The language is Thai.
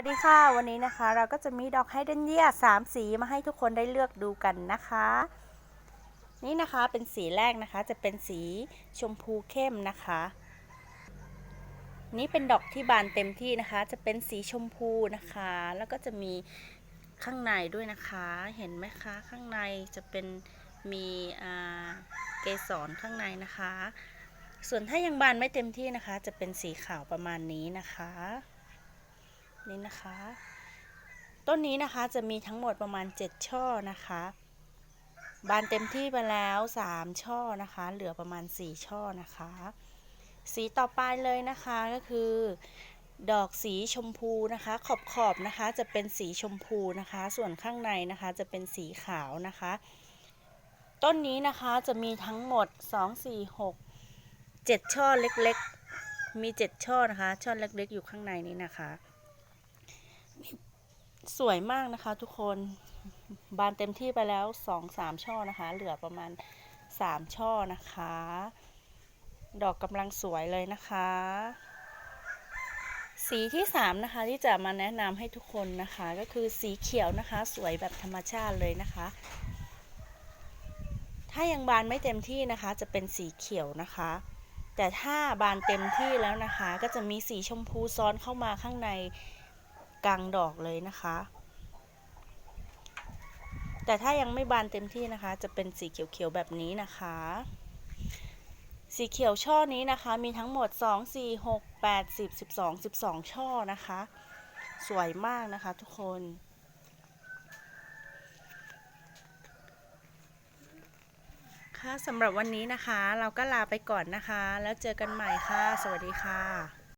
วัสดีค่ะ วันนี้นะคะ เราก็จะมีดอกไฮเดรนเยียสามสีมาให้ทุกคนได้เลือกดูกันนะคะ นี่นะคะเป็นสีแรกนะคะ จะเป็นสีชมพูเข้มนะคะ นี่เป็นดอกที่บานเต็มที่นะคะ จะเป็นสีชมพูนะคะ แล้วก็จะมีข้างในด้วยนะคะ เห็นไหมคะข้างในจะเป็นมีเกสรข้างในนะคะ ส่วนถ้ายังบานไม่เต็มที่นะคะ จะเป็นสีขาวประมาณนี้นะคะ นี่นะคะ ต้นนี้นะคะจะมีทั้งหมดประมาณ 7 ช่อนะคะ บานเต็มที่ไปแล้ว 3 ช่อนะคะ เหลือประมาณ 4 ช่อนะคะ สีต่อไปเลยนะคะก็คือ ดอกสีชมพูนะคะ ขอบขอบๆนะคะจะเป็นสีชมพูนะคะ ส่วนข้างในนะคะจะเป็นสีขาวนะคะ ต้นนี้นะคะจะมีทั้งหมด 2 4 6 7 ช่อเล็กๆ มี 7 ช่อนะคะ ช่อเล็กๆ อยู่ข้างในนี้นะคะ สวยมากนะคะทุกคน บานเต็มที่ไปแล้วสองสามช่อนะคะ เหลือประมาณสามช่อนะคะ ดอกกำลังสวยเลยนะคะ สีที่สามนะคะที่จะมาแนะนำให้ทุกคนนะคะ ก็คือสีเขียวนะคะ สวยแบบธรรมชาติเลยนะคะ ถ้ายังบานไม่เต็มที่นะคะ จะเป็นสีเขียวนะคะ แต่ถ้าบานเต็มที่แล้วนะคะ ก็จะมีสีชมพูซ้อนเข้ามาข้างใน กลางดอกเลยนะคะ แต่ถ้ายังไม่บานเต็มที่นะคะ จะเป็นสีเขียวๆแบบนี้นะคะ สีเขียวช่อนี้นะคะ มีทั้งหมด 2 4 6 8 10 12 12 ช่อนะคะ สวยมากนะคะทุกคนค่ะสำหรับวันนี้นะคะ เราก็ลาไปก่อนนะคะ แล้วเจอกันใหม่ค่ะ สวัสดีค่ะ